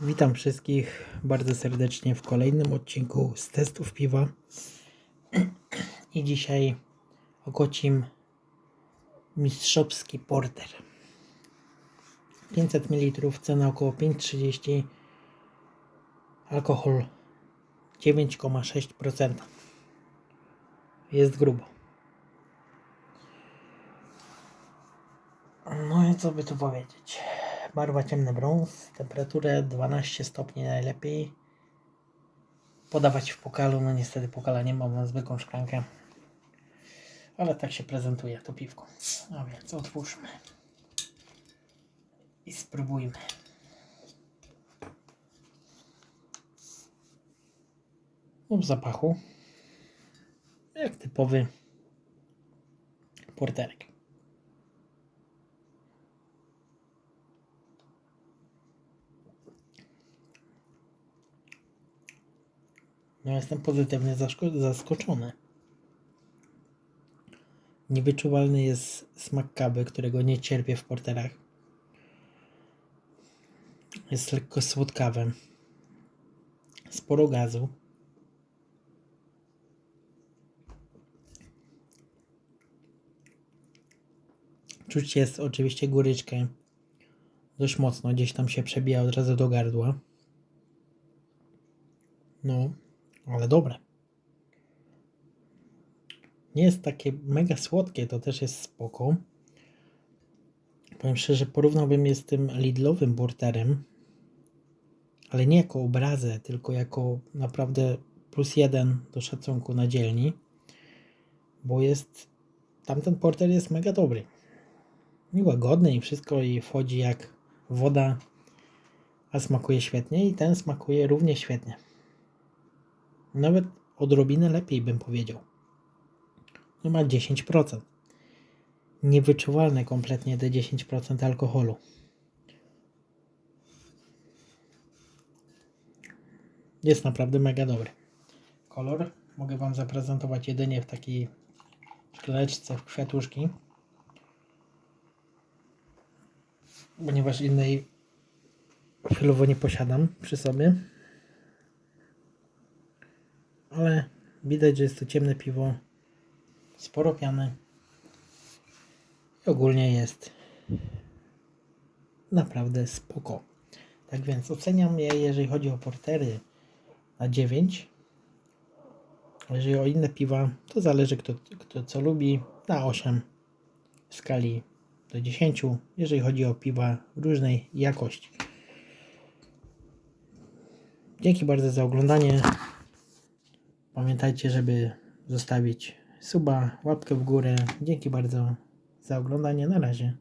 Witam wszystkich bardzo serdecznie w kolejnym odcinku z testów piwa. I dzisiaj okocim mistrzowski porter. 500 ml, cena około 5,30 Alkohol 9,6% Jest grubo. No i co by tu powiedzieć? Barwa ciemny brąz, temperaturę 12 stopni najlepiej. Podawać w pokalu, no niestety pokala nie mam, mam zwykłą szklankę. Ale tak się prezentuje to piwko. A więc otwórzmy. I spróbujmy. No w zapachu. Jak typowy porterek. No jestem pozytywnie zaskoczony. Niewyczuwalny jest smak kawy, którego nie cierpię w porterach. Jest lekko słodkawy. Sporo gazu. Czuć jest oczywiście goryczkę. Dość mocno, gdzieś tam się przebija od razu do gardła. No, ale dobre. Nie jest takie mega słodkie, to też jest spoko. Powiem szczerze, porównałbym je z tym Lidlowym Porterem, ale nie jako obrazę, tylko jako naprawdę plus jeden do szacunku na dzielni, bo jest, tamten porter jest mega dobry. I łagodny i wszystko i wchodzi jak woda, a smakuje świetnie i ten smakuje równie świetnie. Nawet odrobinę lepiej bym powiedział. Ma 10%. Niewyczuwalne kompletnie te 10% alkoholu. Jest naprawdę mega dobry. Kolor mogę Wam zaprezentować jedynie w takiej szklaneczce w kwiatuszki. Ponieważ innej chwilowo nie posiadam przy sobie ale widać, że jest to ciemne piwo, sporo piany i ogólnie jest naprawdę spoko. Tak więc oceniam je, jeżeli chodzi o portery, na 9. Jeżeli o inne piwa, to zależy kto, kto co lubi, na 8 w skali do 10, jeżeli chodzi o piwa różnej jakości. Dzięki bardzo za oglądanie. Pamiętajcie, żeby zostawić suba, łapkę w górę. Dzięki bardzo za oglądanie. Na razie.